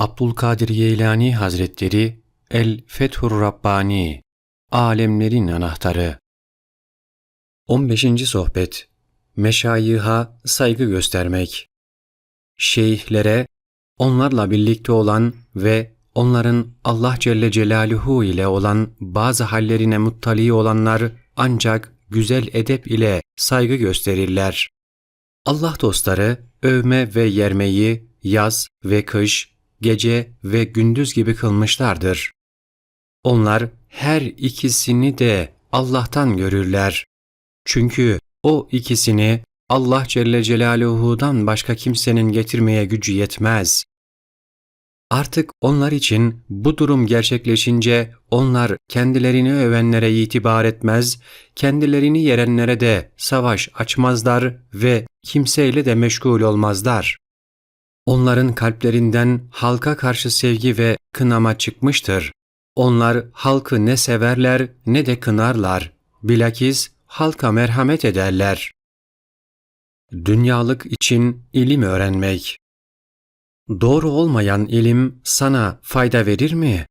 Abdülkadir Geylani Hazretleri El Fethur Rabbani Alemlerin Anahtarı 15. Sohbet Meşayiha saygı göstermek Şeyhlere, onlarla birlikte olan ve onların Allah Celle Celaluhu ile olan bazı hallerine muttali olanlar ancak güzel edep ile saygı gösterirler. Allah dostları övme ve yermeyi yaz ve kış, gece ve gündüz gibi kılmışlardır. Onlar her ikisini de Allah'tan görürler. Çünkü o ikisini Allah Celle Celaluhu'dan başka kimsenin getirmeye gücü yetmez. Artık onlar için bu durum gerçekleşince onlar kendilerini övenlere itibar etmez, kendilerini yerenlere de savaş açmazlar ve kimseyle de meşgul olmazlar. Onların kalplerinden halka karşı sevgi ve kınama çıkmıştır. Onlar halkı ne severler ne de kınarlar. Bilakis halka merhamet ederler. Dünyalık için ilim öğrenmek Doğru olmayan ilim sana fayda verir mi?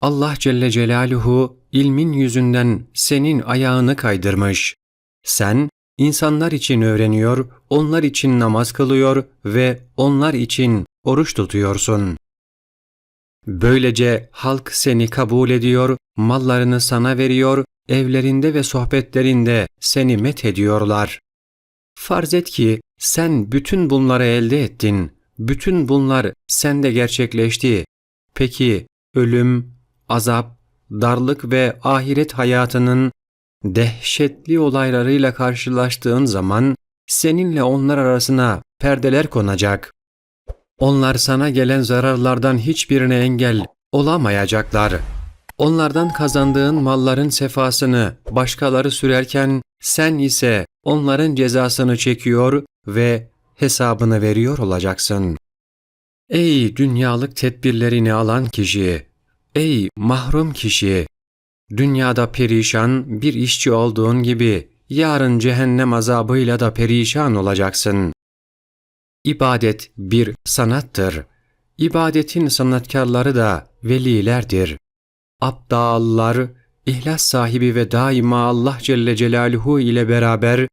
Allah Celle Celaluhu ilmin yüzünden senin ayağını kaydırmış. Sen insanlar için öğreniyor, onlar için namaz kılıyor ve onlar için oruç tutuyorsun. Böylece halk seni kabul ediyor, mallarını sana veriyor, evlerinde ve sohbetlerinde seni met ediyorlar. Farz et ki sen bütün bunları elde ettin. Bütün bunlar sende gerçekleşti. Peki ölüm, azap, darlık ve ahiret hayatının dehşetli olaylarıyla karşılaştığın zaman seninle onlar arasına perdeler konacak. Onlar sana gelen zararlardan hiçbirine engel olamayacaklar. Onlardan kazandığın malların sefasını başkaları sürerken sen ise onların cezasını çekiyor ve hesabını veriyor olacaksın. Ey dünyalık tedbirlerini alan kişi, ey mahrum kişi, dünyada perişan bir işçi olduğun gibi yarın cehennem azabıyla da perişan olacaksın. İbadet bir sanattır. İbadetin sanatkarları da velilerdir. Abdallar, ihlas sahibi ve daima Allah Celle Celaluhu ile beraber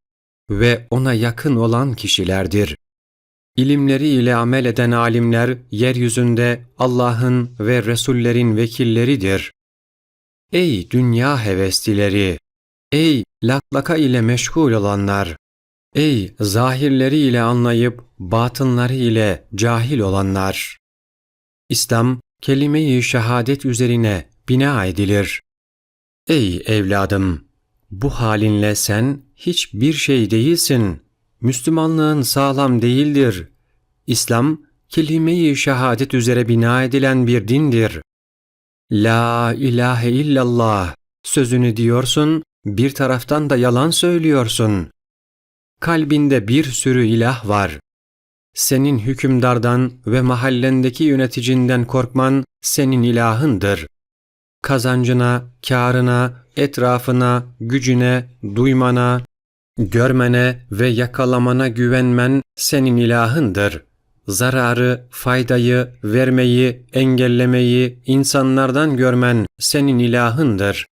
ve ona yakın olan kişilerdir. İlimleri ile amel eden alimler yeryüzünde Allah'ın ve Resullerin vekilleridir. Ey dünya heveslileri! Ey laklaka ile meşgul olanlar! Ey zahirleri ile anlayıp batınları ile cahil olanlar! İslam kelime-i şehadet üzerine bina edilir. Ey evladım! Bu halinle sen hiçbir şey değilsin. Müslümanlığın sağlam değildir. İslam, kelime-i şehadet üzere bina edilen bir dindir. La ilahe illallah sözünü diyorsun, bir taraftan da yalan söylüyorsun. Kalbinde bir sürü ilah var. Senin hükümdardan ve mahallendeki yöneticinden korkman senin ilahındır. Kazancına, kârına, etrafına, gücüne, duymana, görmene ve yakalamana güvenmen senin ilahındır. Zararı, faydayı, vermeyi, engellemeyi insanlardan görmen senin ilahındır.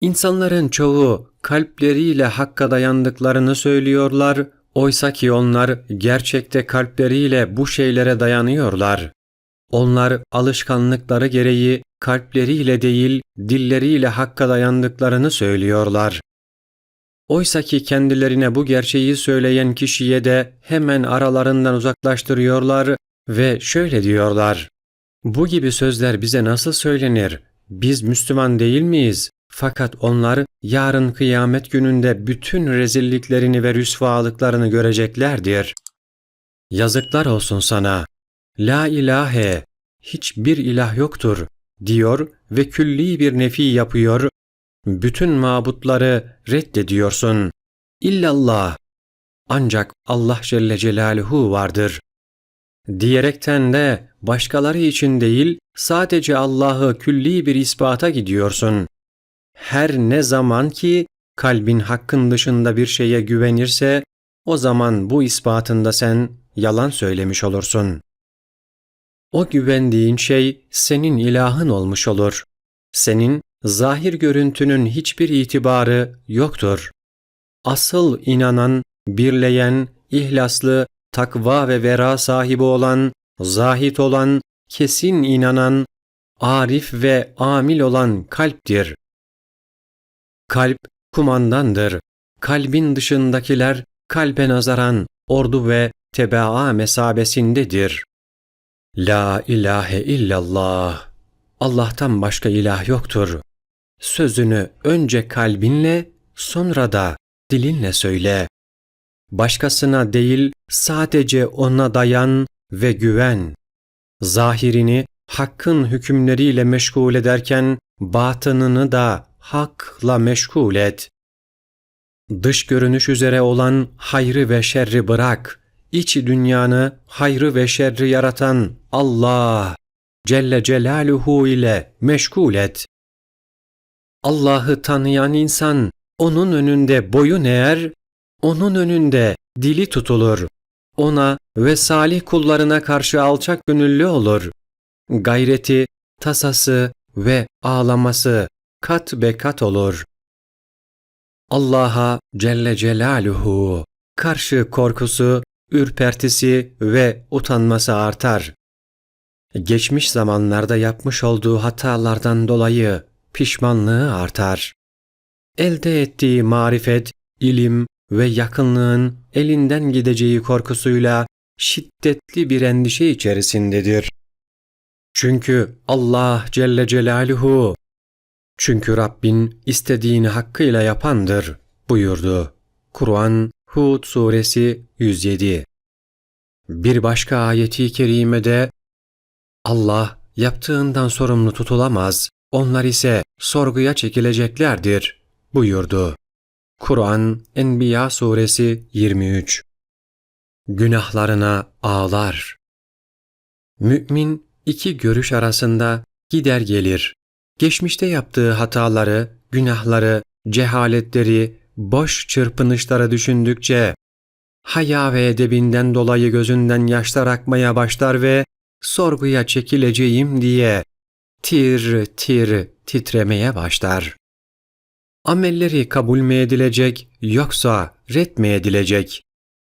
İnsanların çoğu kalpleriyle hakka dayandıklarını söylüyorlar, oysa ki onlar gerçekte kalpleriyle bu şeylere dayanıyorlar. Onlar alışkanlıkları gereği kalpleriyle değil, dilleriyle hakka dayandıklarını söylüyorlar. Oysa ki kendilerine bu gerçeği söyleyen kişiye de hemen aralarından uzaklaştırıyorlar ve şöyle diyorlar. Bu gibi sözler bize nasıl söylenir? Biz Müslüman değil miyiz? Fakat onlar yarın kıyamet gününde bütün rezilliklerini ve rüsvalıklarını göreceklerdir. Yazıklar olsun sana. La ilahe, hiçbir ilah yoktur diyor ve külli bir nefi yapıyor, bütün mabutları reddediyorsun. İllallah, ancak Allah Celle Celaluhu vardır. Diyerekten de başkaları için değil, sadece Allah'ı külli bir ispata gidiyorsun. Her ne zaman ki kalbin hakkın dışında bir şeye güvenirse, o zaman bu ispatında sen yalan söylemiş olursun. o güvendiğin şey senin ilahın olmuş olur. Senin zahir görüntünün hiçbir itibarı yoktur. Asıl inanan, birleyen, ihlaslı, takva ve vera sahibi olan, zahit olan, kesin inanan, arif ve amil olan kalptir. Kalp kumandandır. Kalbin dışındakiler kalbe nazaran ordu ve tebaa mesabesindedir. La ilahe illallah. Allah'tan başka ilah yoktur. Sözünü önce kalbinle, sonra da dilinle söyle. Başkasına değil, sadece ona dayan ve güven. Zahirini hakkın hükümleriyle meşgul ederken batınını da hakla meşgul et. Dış görünüş üzere olan hayrı ve şerri bırak. İç dünyanı hayrı ve şerri yaratan Allah Celle Celaluhu ile meşgul et. Allah'ı tanıyan insan onun önünde boyun eğer, onun önünde dili tutulur. Ona ve salih kullarına karşı alçak gönüllü olur. Gayreti, tasası ve ağlaması kat be kat olur. Allah'a Celle Celaluhu karşı korkusu, ürpertisi ve utanması artar. Geçmiş zamanlarda yapmış olduğu hatalardan dolayı pişmanlığı artar. Elde ettiği marifet, ilim ve yakınlığın elinden gideceği korkusuyla şiddetli bir endişe içerisindedir. Çünkü Allah Celle Celaluhu, çünkü Rabbin istediğini hakkıyla yapandır buyurdu. Kur'an Hud suresi 107 Bir başka ayeti kerimede Allah yaptığından sorumlu tutulamaz, onlar ise sorguya çekileceklerdir buyurdu. Kur'an Enbiya suresi 23 Günahlarına ağlar. Mümin iki görüş arasında gider gelir. Geçmişte yaptığı hataları, günahları, cehaletleri, boş çırpınışlara düşündükçe haya ve edebinden dolayı gözünden yaşlar akmaya başlar ve sorguya çekileceğim diye tir tir titremeye başlar. Amelleri kabul mü edilecek yoksa ret mi edilecek?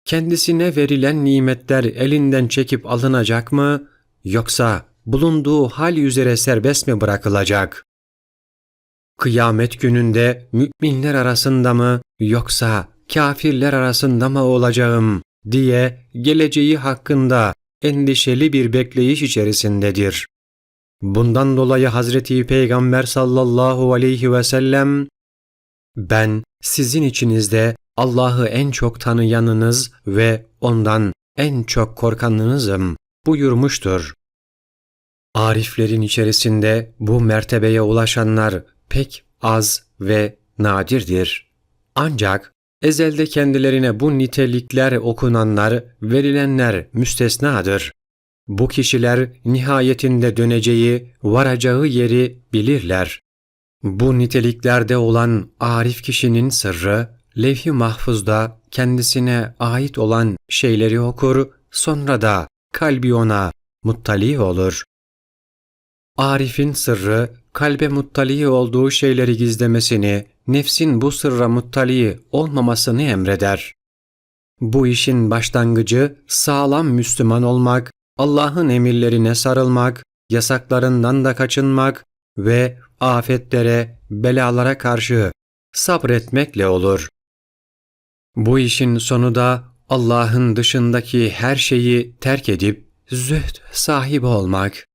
Kendisine verilen nimetler elinden çekip alınacak mı yoksa bulunduğu hal üzere serbest mi bırakılacak? Kıyamet gününde müminler arasında mı yoksa kafirler arasında mı olacağım diye geleceği hakkında endişeli bir bekleyiş içerisindedir. Bundan dolayı Hazreti Peygamber sallallahu aleyhi ve sellem ben sizin içinizde Allah'ı en çok tanıyanınız ve ondan en çok korkanınızım buyurmuştur. Ariflerin içerisinde bu mertebeye ulaşanlar pek az ve nadirdir. Ancak ezelde kendilerine bu nitelikler okunanlar, verilenler müstesnadır. Bu kişiler nihayetinde döneceği, varacağı yeri bilirler. Bu niteliklerde olan arif kişinin sırrı, levh-i mahfuzda kendisine ait olan şeyleri okur, sonra da kalbi ona muttali olur. Arif'in sırrı, kalbe muttali olduğu şeyleri gizlemesini, nefsin bu sırra muttali olmamasını emreder. Bu işin başlangıcı sağlam Müslüman olmak, Allah'ın emirlerine sarılmak, yasaklarından da kaçınmak ve afetlere, belalara karşı sabretmekle olur. Bu işin sonu da Allah'ın dışındaki her şeyi terk edip zühd sahibi olmak.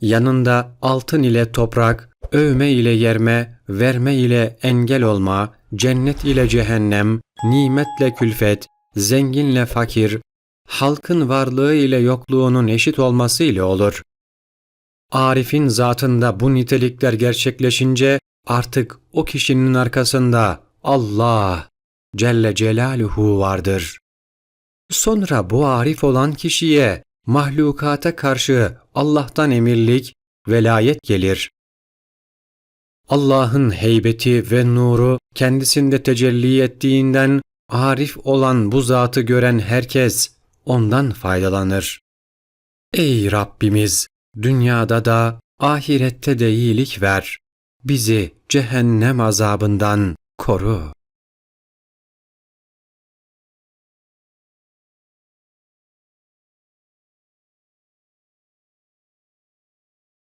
Yanında altın ile toprak, övme ile yerme, verme ile engel olma, cennet ile cehennem, nimetle külfet, zenginle fakir, halkın varlığı ile yokluğunun eşit olması ile olur. Arif'in zatında bu nitelikler gerçekleşince artık o kişinin arkasında Allah Celle Celaluhu vardır. Sonra bu arif olan kişiye mahlukata karşı Allah'tan emirlik, velayet gelir. Allah'ın heybeti ve nuru kendisinde tecelli ettiğinden arif olan bu zatı gören herkes ondan faydalanır. Ey Rabbimiz! dünyada da ahirette de iyilik ver. Bizi cehennem azabından koru.